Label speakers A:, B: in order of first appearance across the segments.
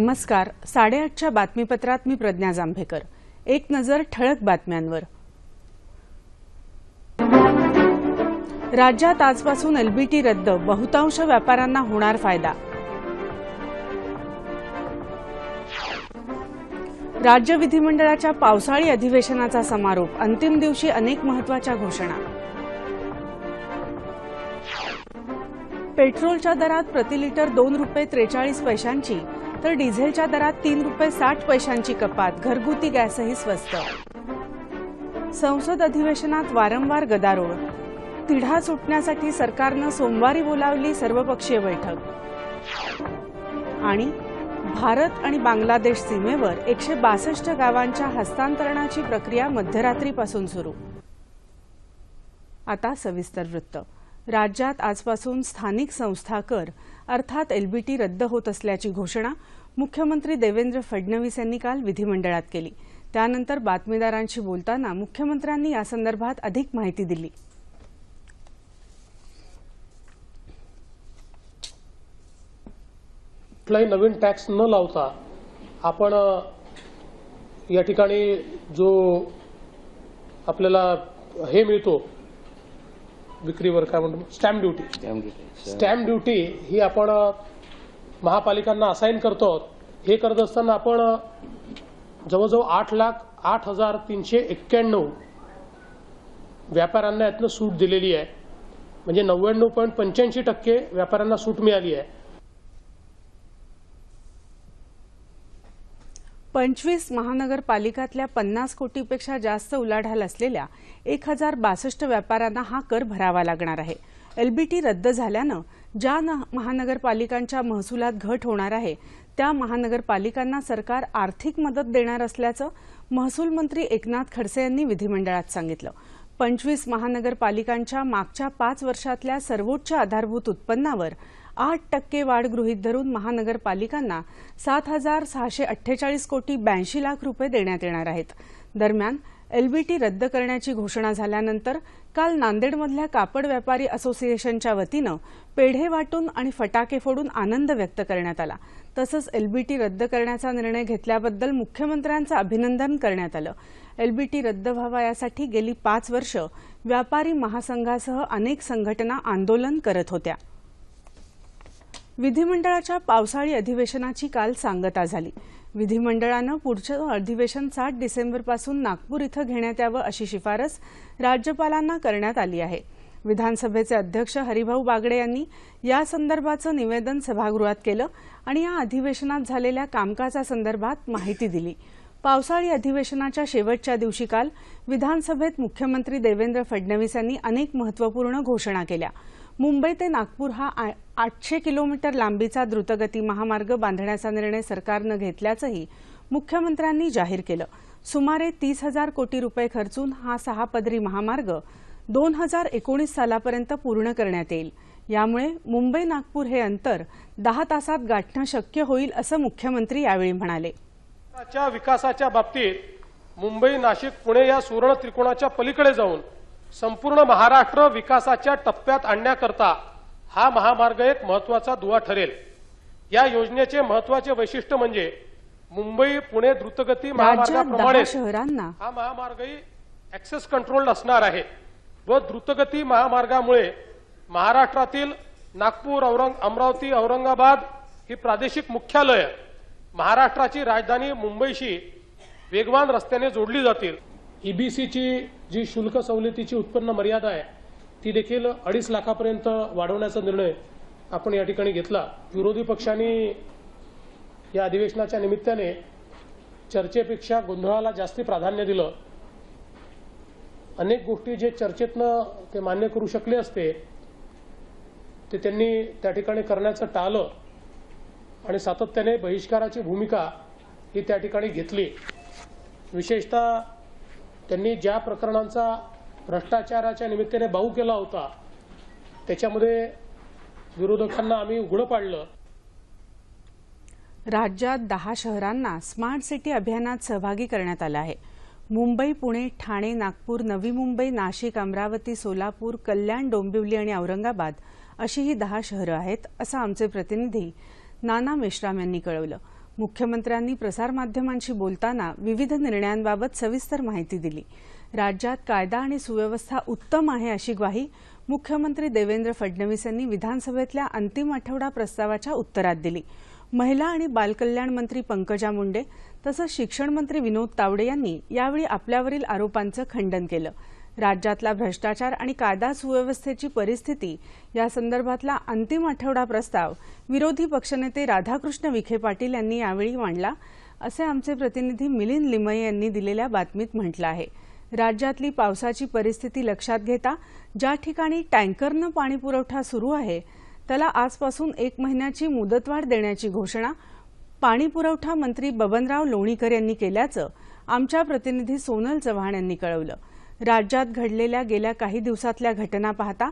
A: नमस्कार साडेआठच्या बातमीपत्रात मी प्रज्ञा जांभेकर एक नजर ठळक बातम्यांवर राज्यात आजपासून एलबीटी रद्द बहुतांश व्यापाऱ्यांना होणार फायदा राज्य विधिमंडळाच्या पावसाळी अधिवेशनाचा समारोप अंतिम दिवशी अनेक महत्वाच्या घोषणा पेट्रोलच्या दरात प्रति लिटर दोन रुपये त्रेचाळीस पैशांची तर डिझेलच्या दरात तीन रुपये साठ पैशांची कपात घरगुती गॅसही स्वस्त संसद अधिवेशनात वारंवार गदारोळ तिढा सुटण्यासाठी सरकारनं सोमवारी बोलावली सर्वपक्षीय बैठक आणि भारत आणि बांगलादेश सीमेवर एकशे बासष्ट गावांच्या हस्तांतरणाची प्रक्रिया मध्यरात्रीपासून सुरू आता सविस्तर वृत्त राज्यात आजपासून स्थानिक संस्था कर अर्थात एलबीटी रद्द होत असल्याची घोषणा मुख्यमंत्री देवेंद्र फडणवीस यांनी काल विधिमंडळात केली त्यानंतर बातमीदारांशी बोलताना मुख्यमंत्र्यांनी यासंदर्भात अधिक माहिती दिली
B: कुठलाही नवीन टॅक्स न लावता आपण या ठिकाणी जो आपल्याला हे मिळतो विक्रीवर काय म्हणतो स्टॅम्प ड्युटी स्टॅम्प ड्युटी ही आपण महापालिकांना असाईन करतो हे करत असताना आपण जवळजवळ आठ लाख आठ हजार तीनशे एक्क्याण्णव व्यापाऱ्यांना यातनं सूट दिलेली आहे म्हणजे नव्याण्णव पॉईंट पंच्याऐंशी टक्के व्यापाऱ्यांना सूट मिळाली आहे
A: पंचवीस महानगरपालिकातल्या पन्नास कोटीपेक्षा जास्त उलाढाल असलेल्या एक हजार बासष्ट व्यापाऱ्यांना हा कर भरावा लागणार आहे एलबीटी रद्द झाल्यानं ज्या महानगरपालिकांच्या महसुलात घट होणार आहे त्या महानगरपालिकांना सरकार आर्थिक मदत देणार असल्याचं महसूल मंत्री एकनाथ खडसे यांनी विधिमंडळात सांगितलं पंचवीस महानगरपालिकांच्या मागच्या पाच वर्षातल्या सर्वोच्च आधारभूत उत्पन्नावर आठ टक्के वाढ गृहीत धरून महानगरपालिकांना सात हजार सहाशे अठ्ठेचाळीस कोटी ब्याऐंशी लाख रुपये देण्यात येणार आहेत दरम्यान एलबीटी रद्द करण्याची घोषणा झाल्यानंतर काल नांदेडमधल्या कापड व्यापारी असोसिएशनच्या वतीनं पेढे वाटून आणि फटाके फोडून आनंद व्यक्त करण्यात आला तसंच एलबीटी रद्द करण्याचा निर्णय घेतल्याबद्दल मुख्यमंत्र्यांचं अभिनंदन करण्यात आलं एलबीटी रद्द व्हावा यासाठी गेली पाच वर्ष व्यापारी महासंघासह अनेक संघटना आंदोलन करत होत्या विधिमंडळाच्या पावसाळी अधिवेशनाची काल सांगता झाली विधिमंडळानं पुढचं अधिवेशन सात डिसेंबरपासून नागपूर इथं घेण्यात यावं अशी शिफारस राज्यपालांना करण्यात आली आहे विधानसभेचे अध्यक्ष हरिभाऊ बागडे यांनी या संदर्भाचं निवेदन सभागृहात केलं आणि या अधिवेशनात झालेल्या कामकाजासंदर्भात माहिती दिली पावसाळी अधिवेशनाच्या शेवटच्या दिवशी काल विधानसभेत मुख्यमंत्री देवेंद्र फडणवीस यांनी अनेक महत्त्वपूर्ण घोषणा केल्या मुंबई ते नागपूर हा आठशे किलोमीटर लांबीचा द्रुतगती महामार्ग बांधण्याचा निर्णय सरकारनं घेतल्याचंही मुख्यमंत्र्यांनी जाहीर केलं सुमारे तीस हजार कोटी रुपये खर्चून हा सहा पदरी महामार्ग दोन हजार एकोणीस सालापर्यंत पूर्ण करण्यात येईल यामुळे मुंबई नागपूर हे अंतर दहा तासात गाठणं शक्य होईल असं मुख्यमंत्री यावेळी म्हणाले
C: विकासाच्या बाबतीत मुंबई नाशिक पुणे या सुवर्ण त्रिकोणाच्या पलीकडे जाऊन संपूर्ण महाराष्ट्र विकासाच्या टप्प्यात आणण्याकरता हा महामार्ग एक महत्वाचा दुवा ठरेल या योजनेचे महत्वाचे वैशिष्ट्य म्हणजे मुंबई पुणे द्रुतगती महामार्गाप्रमाणे हा महामार्गही ऍक्सेस कंट्रोल असणार आहे व द्रुतगती महामार्गामुळे महाराष्ट्रातील नागपूर औरंग अमरावती औरंगाबाद ही प्रादेशिक मुख्यालय महाराष्ट्राची राजधानी मुंबईशी वेगवान रस्त्याने जोडली जातील
B: ईबीसीची जी शुल्क सवलतीची उत्पन्न मर्यादा आहे ती देखील अडीच लाखापर्यंत वाढवण्याचा निर्णय आपण या ठिकाणी घेतला विरोधी पक्षांनी या अधिवेशनाच्या निमित्ताने चर्चेपेक्षा गोंधळाला जास्ती प्राधान्य दिलं अनेक गोष्टी जे चर्चेतनं ते मान्य करू शकले असते ते त्यांनी त्या ठिकाणी करण्याचं टाळलं आणि सातत्याने बहिष्काराची भूमिका ही त्या ठिकाणी घेतली विशेषतः त्यांनी ज्या प्रकरणांचा भ्रष्टाचाराच्या निमित्ताने बाऊ केला होता त्याच्यामध्ये विरोधकांना आम्ही उघडं पाडलं
A: राज्यात दहा शहरांना स्मार्ट सिटी अभियानात सहभागी करण्यात आलं आहे मुंबई पुणे ठाणे नागपूर नवी मुंबई नाशिक अमरावती सोलापूर कल्याण डोंबिवली आणि औरंगाबाद अशी ही दहा शहरं आहेत असं आमचे प्रतिनिधी नाना मेश्राम यांनी कळवलं मुख्यमंत्र्यांनी प्रसारमाध्यमांशी बोलताना विविध निर्णयांबाबत सविस्तर माहिती दिली राज्यात कायदा आणि सुव्यवस्था उत्तम आहे अशी ग्वाही मुख्यमंत्री देवेंद्र फडणवीस यांनी विधानसभेतल्या अंतिम आठवडा प्रस्तावाच्या उत्तरात दिली महिला आणि बालकल्याण मंत्री पंकजा मुंडे तसंच शिक्षण मंत्री विनोद तावडे यांनी यावेळी आपल्यावरील आरोपांचं खंडन केलं राज्यातला भ्रष्टाचार आणि कायदा सुव्यवस्थेची परिस्थिती या संदर्भातला अंतिम आठवडा प्रस्ताव विरोधी पक्षनेते राधाकृष्ण विखे पाटील यांनी यावेळी मांडला असे आमचे प्रतिनिधी मिलिंद लिमये यांनी दिलेल्या बातमीत म्हटलं आहे राज्यातली पावसाची परिस्थिती लक्षात घेता ज्या ठिकाणी टँकरनं पाणीपुरवठा सुरू आहे त्याला आजपासून एक महिन्याची मुदतवाढ देण्याची घोषणा पाणीपुरवठा मंत्री बबनराव लोणीकर यांनी केल्याचं आमच्या प्रतिनिधी सोनल चव्हाण यांनी कळवलं राज्यात घडलेल्या गेल्या काही दिवसातल्या घटना पाहता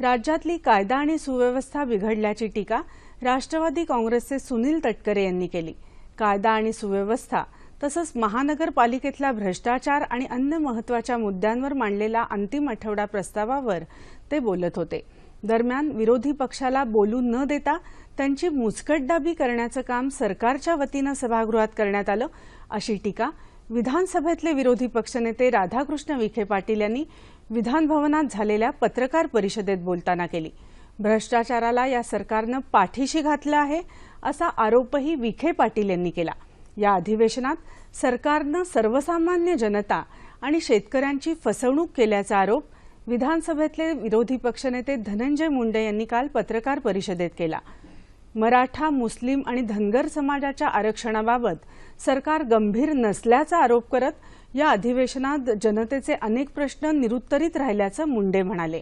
A: राज्यातली कायदा आणि सुव्यवस्था बिघडल्याची टीका राष्ट्रवादी काँग्रेसचे सुनील तटकरे यांनी केली कायदा आणि सुव्यवस्था तसंच महानगरपालिकेतला भ्रष्टाचार आणि अन्य महत्वाच्या मुद्द्यांवर मांडलेला अंतिम आठवडा प्रस्तावावर ते बोलत होते दरम्यान विरोधी पक्षाला बोलू न देता त्यांची मुचकटदाबी करण्याचं काम सरकारच्या वतीनं सभागृहात करण्यात आलं अशी टीका विधानसभेतले विरोधी पक्षनेते राधाकृष्ण विखे पाटील यांनी विधानभवनात झालेल्या पत्रकार परिषदेत बोलताना केली भ्रष्टाचाराला या सरकारनं पाठीशी घातलं आहे असा आरोपही विखे पाटील यांनी केला या अधिवेशनात सरकारनं सर्वसामान्य जनता आणि शेतकऱ्यांची फसवणूक केल्याचा आरोप विधानसभेतले विरोधी पक्षनेते धनंजय मुंडे यांनी काल पत्रकार परिषदेत केला मराठा मुस्लिम आणि धनगर समाजाच्या आरक्षणाबाबत सरकार गंभीर नसल्याचा आरोप करत या अधिवेशनात जनतेचे अनेक प्रश्न निरुत्तरित राहिल्याचं मुंडे म्हणाले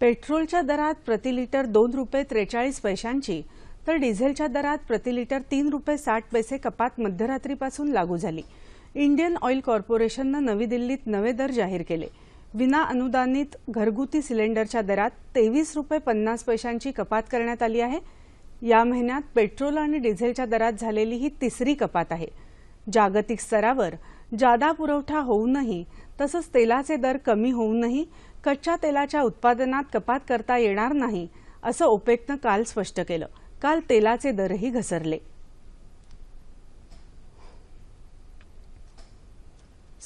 A: पेट्रोलच्या दरात प्रति लिटर दोन रुपये त्रेचाळीस पैशांची तर डिझेलच्या दरात प्रति लिटर तीन रुपये साठ पैसे कपात मध्यरात्रीपासून लागू झाली इंडियन ऑइल कॉर्पोरेशननं नवी दिल्लीत नवे दर जाहीर केले विना अनुदानित घरगुती सिलेंडरच्या दरात तेवीस रुपये पन्नास पैशांची कपात करण्यात आली आहे या महिन्यात पेट्रोल आणि डिझेलच्या दरात झालेली ही तिसरी कपात आहे जागतिक स्तरावर जादा पुरवठा होऊनही तसंच तेलाचे दर कमी होऊनही कच्च्या तेलाच्या उत्पादनात कपात करता येणार नाही असं ओपेकनं काल स्पष्ट केलं काल तेलाचे दरही घसरले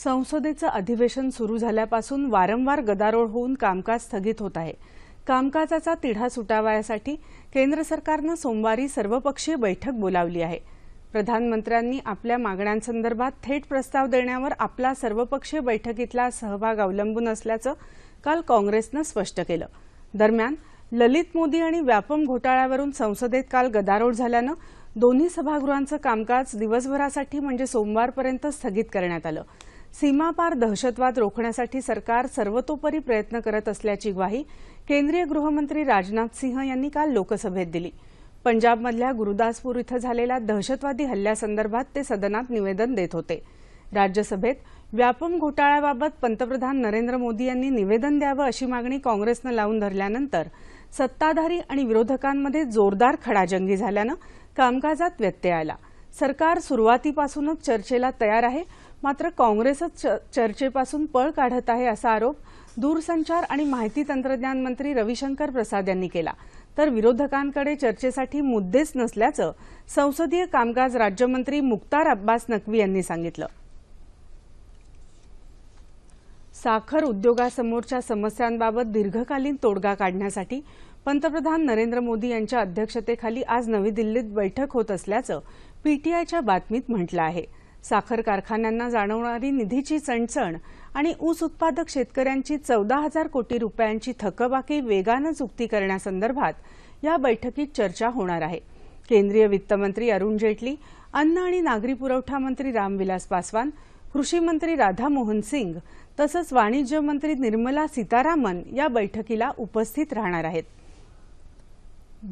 A: संसदेचं अधिवेशन सुरू झाल्यापासून वारंवार गदारोळ होऊन कामकाज स्थगित होत आहे कामकाजाचा तिढा सुटावा यासाठी केंद्र सरकारनं सोमवारी सर्वपक्षीय बैठक बोलावली आहे प्रधानमंत्र्यांनी आपल्या मागण्यांसंदर्भात थेट प्रस्ताव देण्यावर आपला सर्वपक्षीय बैठकीतला सहभाग अवलंबून असल्याचं काल काँग्रेसनं स्पष्ट केलं दरम्यान ललित मोदी आणि व्यापम घोटाळ्यावरून संसदेत काल गदारोळ झाल्यानं दोन्ही सभागृहांचं कामकाज दिवसभरासाठी म्हणजे सोमवारपर्यंत स्थगित करण्यात आलं सीमापार दहशतवाद रोखण्यासाठी सरकार सर्वतोपरी प्रयत्न करत असल्याची ग्वाही केंद्रीय गृहमंत्री राजनाथ सिंह यांनी काल लोकसभेत दिली पंजाबमधल्या गुरुदासपूर इथं झालेल्या दहशतवादी हल्ल्यासंदर्भात ते सदनात निवेदन देत होते राज्यसभेत व्यापम घोटाळ्याबाबत पंतप्रधान नरेंद्र मोदी यांनी निवेदन द्यावं अशी मागणी काँग्रेसनं लावून धरल्यानंतर सत्ताधारी आणि विरोधकांमध्ये जोरदार खडाजंगी झाल्यानं कामकाजात व्यत्यय आला सरकार सुरुवातीपासूनच चर्चेला तयार आहे मात्र काँग्रेसच चर्चेपासून पळ काढत आहे असा आरोप दूरसंचार आणि माहिती तंत्रज्ञान मंत्री रविशंकर प्रसाद यांनी केला तर विरोधकांकडे चर्चेसाठी मुद्देच नसल्याचं संसदीय कामकाज राज्यमंत्री मुक्तार अब्बास नकवी यांनी सांगितलं साखर उद्योगासमोरच्या समस्यांबाबत दीर्घकालीन तोडगा काढण्यासाठी पंतप्रधान नरेंद्र मोदी यांच्या अध्यक्षतेखाली आज नवी दिल्लीत बैठक होत असल्याचं पीटीआयच्या बातमीत म्हटलं आहे साखर कारखान्यांना जाणवणारी निधीची चणचण आणि ऊस उत्पादक शेतकऱ्यांची चौदा हजार कोटी रुपयांची थकबाकी वेगानं चुकती करण्यासंदर्भात या बैठकीत चर्चा होणार आहे केंद्रीय वित्तमंत्री अरुण जेटली अन्न आणि नागरी पुरवठा मंत्री रामविलास पासवान कृषी मंत्री राधामोहन सिंग तसंच वाणिज्य मंत्री निर्मला सीतारामन या बैठकीला उपस्थित राहणार आहेत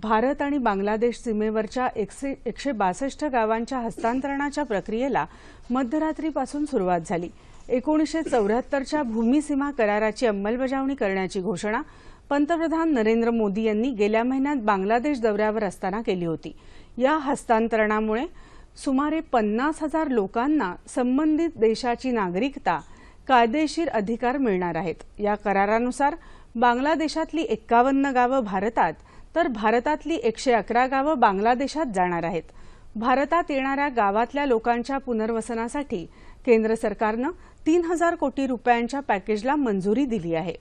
A: भारत आणि बांगलादेश सीमेवरच्या एकशे एकशे बासष्ट गावांच्या हस्तांतरणाच्या प्रक्रियेला मध्यरात्रीपासून सुरुवात झाली एकोणीसशे चौऱ्याहत्तरच्या सीमा कराराची अंमलबजावणी करण्याची घोषणा पंतप्रधान नरेंद्र मोदी यांनी गेल्या महिन्यात बांगलादेश दौऱ्यावर असताना केली होती या हस्तांतरणामुळे सुमारे पन्नास हजार लोकांना संबंधित देशाची नागरिकता कायदेशीर अधिकार मिळणार आहेत या करारानुसार बांगलादेशातली एक्कावन्न गावं भारतात तर भारतातली एकशे अकरा गावं बांगलादेशात जाणार आहेत भारतात येणाऱ्या गावातल्या लोकांच्या पुनर्वसनासाठी केंद्र सरकारनं तीन हजार कोटी रुपयांच्या पॅकेजला मंजुरी दिली आहे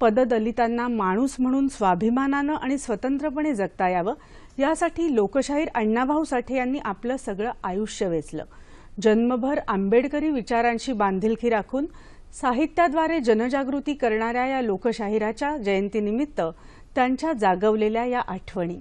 A: पददलितांना माणूस म्हणून स्वाभिमानानं आणि स्वतंत्रपणे जगता यावं यासाठी लोकशाहीर अण्णाभाऊ साठे यांनी आपलं सगळं आयुष्य वेचलं जन्मभर आंबेडकरी विचारांशी बांधिलकी राखून साहित्याद्वारे जनजागृती करणाऱ्या या लोकशाहीराच्या जयंतीनिमित्त त्यांच्या जागवलेल्या या आठवणी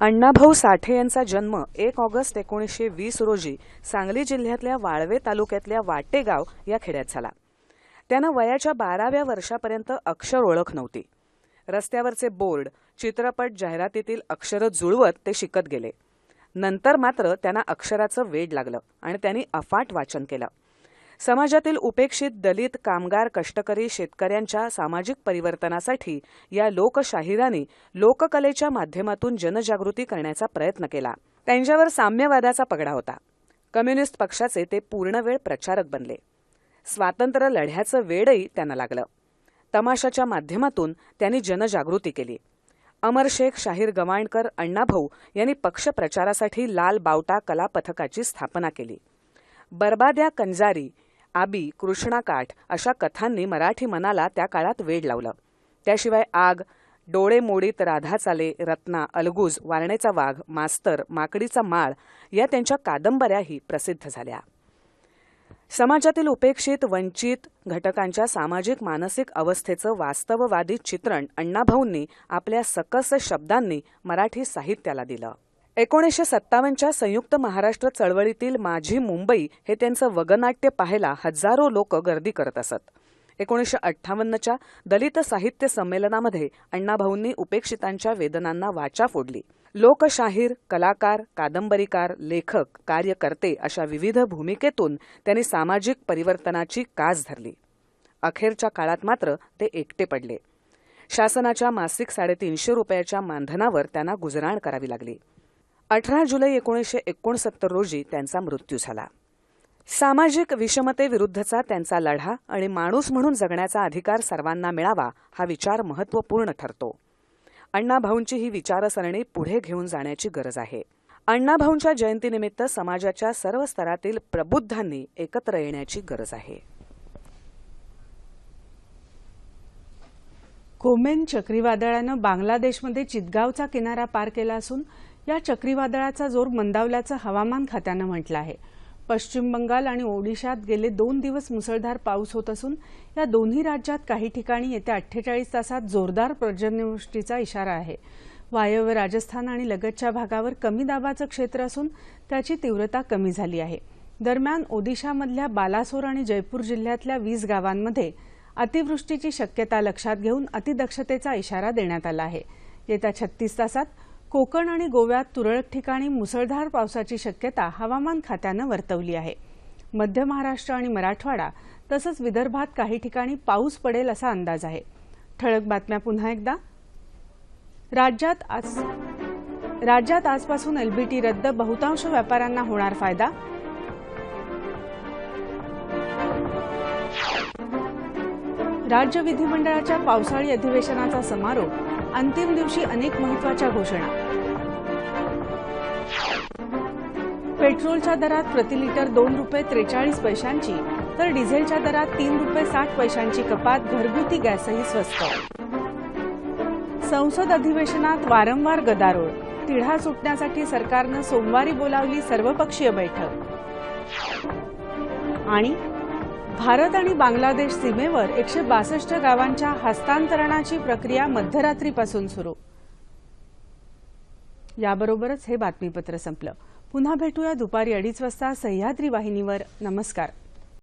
D: अण्णाभाऊ साठे यांचा जन्म एक ऑगस्ट एकोणीसशे वीस रोजी सांगली जिल्ह्यातल्या वाळवे तालुक्यातल्या वाटेगाव या खेड्यात झाला त्यांना वयाच्या बाराव्या वर्षापर्यंत अक्षर ओळख नव्हती रस्त्यावरचे बोर्ड चित्रपट जाहिरातीतील अक्षरं जुळवत ते शिकत गेले नंतर मात्र त्यांना अक्षराचं वेड लागलं आणि त्यांनी अफाट वाचन केलं समाजातील उपेक्षित दलित कामगार कष्टकरी शेतकऱ्यांच्या सामाजिक परिवर्तनासाठी या लोकशाहिराने लोककलेच्या माध्यमातून जनजागृती करण्याचा प्रयत्न केला त्यांच्यावर साम्यवादाचा पगडा होता कम्युनिस्ट पक्षाचे ते पूर्णवेळ प्रचारक बनले स्वातंत्र्य लढ्याचं वेळही त्यांना लागलं तमाशाच्या माध्यमातून त्यांनी जनजागृती केली अमर शेख शाहीर गवाणकर अण्णाभाऊ यांनी पक्षप्रचारासाठी लाल बावटा कला पथकाची स्थापना केली बर्बाद्या कंजारी आबी कृष्णाकाठ अशा कथांनी मराठी मनाला त्या काळात वेड लावलं त्याशिवाय आग डोळे मोडीत राधा चाले रत्ना अलगुज वारणेचा वाघ मास्तर माकडीचा माळ या त्यांच्या कादंबऱ्याही प्रसिद्ध झाल्या समाजातील उपेक्षित वंचित घटकांच्या सामाजिक मानसिक अवस्थेचं वास्तववादी चित्रण अण्णाभाऊंनी आपल्या सकस शब्दांनी मराठी साहित्याला दिलं एकोणीसशे सत्तावन्नच्या संयुक्त महाराष्ट्र चळवळीतील माझी मुंबई हे त्यांचं वगनाट्य पाहायला हजारो लोक गर्दी करत असत एकोणीसशे अठ्ठावन्नच्या दलित साहित्य संमेलनामध्ये अण्णाभाऊंनी उपेक्षितांच्या वेदनांना वाचा फोडली लोकशाहीर कलाकार कादंबरीकार लेखक कार्यकर्ते अशा विविध भूमिकेतून त्यांनी सामाजिक परिवर्तनाची कास धरली अखेरच्या काळात मात्र ते एकटे पडले शासनाच्या मासिक साडेतीनशे रुपयाच्या मानधनावर त्यांना गुजराण करावी लागली अठरा जुलै एकोणीसशे एकोणसत्तर रोजी त्यांचा मृत्यू झाला सामाजिक विषमतेविरुद्धचा त्यांचा लढा आणि माणूस म्हणून जगण्याचा अधिकार सर्वांना मिळावा हा विचार महत्वपूर्ण ठरतो अण्णाभाऊंची ही विचारसरणी पुढे घेऊन जाण्याची गरज आहे अण्णाभाऊंच्या जयंतीनिमित्त समाजाच्या सर्व स्तरातील प्रबुद्धांनी एकत्र येण्याची गरज आहे
A: कोमेन चक्रीवादळानं बांगलादेशमध्ये चितगावचा किनारा पार केला असून या चक्रीवादळाचा जोर मंदावल्याचं हवामान खात्यानं म्हटलं आहे पश्चिम बंगाल आणि ओडिशात गेले दोन दिवस मुसळधार पाऊस होत असून या दोन्ही राज्यात काही ठिकाणी येत्या अठ्ठेचाळीस तासात जोरदार पर्जन्यवृष्टीचा इशारा आहे वायव्य राजस्थान आणि लगतच्या भागावर कमी दाबाचं क्षेत्र असून त्याची तीव्रता कमी झाली आहे दरम्यान ओदिशामधल्या बालासोर आणि जयपूर जिल्ह्यातल्या वीस गावांमध्ये अतिवृष्टीची शक्यता लक्षात घेऊन अतिदक्षतेचा इशारा देण्यात आला आहे येत्या छत्तीस तासात कोकण आणि गोव्यात तुरळक ठिकाणी मुसळधार पावसाची शक्यता हवामान खात्यानं वर्तवली आहे मध्य महाराष्ट्र आणि मराठवाडा तसंच विदर्भात काही ठिकाणी पाऊस पडेल असा अंदाज आहे ठळक बातम्या पुन्हा एकदा राज्यात आज राज्यात आजपासून एलबीटी रद्द बहुतांश व्यापाऱ्यांना होणार फायदा राज्य विधिमंडळाच्या पावसाळी अधिवेशनाचा समारोप अंतिम दिवशी अनेक महत्वाच्या घोषणा पेट्रोलच्या दरात प्रति लिटर दोन रुपये त्रेचाळीस पैशांची तर डिझेलच्या दरात तीन रुपये साठ पैशांची कपात घरगुती गॅसही स्वस्त संसद अधिवेशनात वारंवार गदारोळ तिढा सुटण्यासाठी सरकारनं सोमवारी बोलावली सर्वपक्षीय बैठक आणि भारत आणि बांगलादेश सीमेवर एकशे बासष्ट गावांच्या हस्तांतरणाची प्रक्रिया मध्यरात्रीपासून सुरू याबरोबरच हे बातमीपत्र संपलं पुन्हा भेटूया दुपारी अडीच वाजता सह्याद्री वाहिनीवर नमस्कार